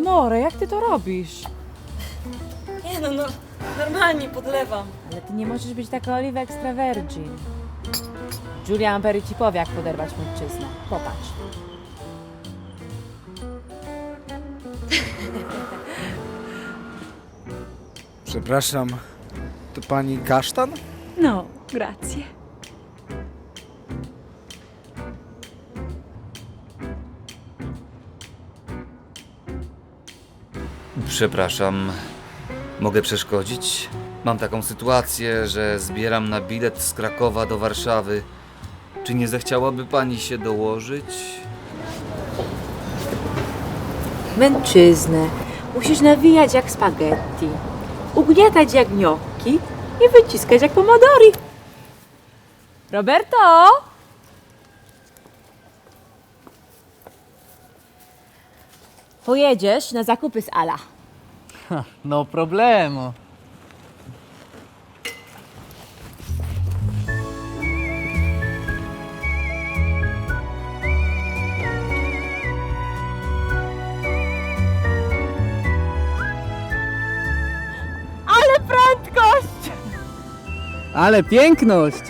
Amore, jak ty to robisz? Nie no, no, normalnie podlewam. Ale ty nie możesz być taka Oliwa Extra Virgin. Julia Ambery ci powie, jak poderwać mężczyznę. Popatrz. Przepraszam, to pani kasztan? No, grazie. Przepraszam, mogę przeszkodzić? Mam taką sytuację, że zbieram na bilet z Krakowa do Warszawy. Czy nie zechciałaby pani się dołożyć? Mężczyznę musisz nawijać jak spaghetti, ugniatać jak gnocchi i wyciskać jak pomodori. Roberto! Pojedziesz na zakupy z Ala. No problemu. Ale prędkość! Ale piękność!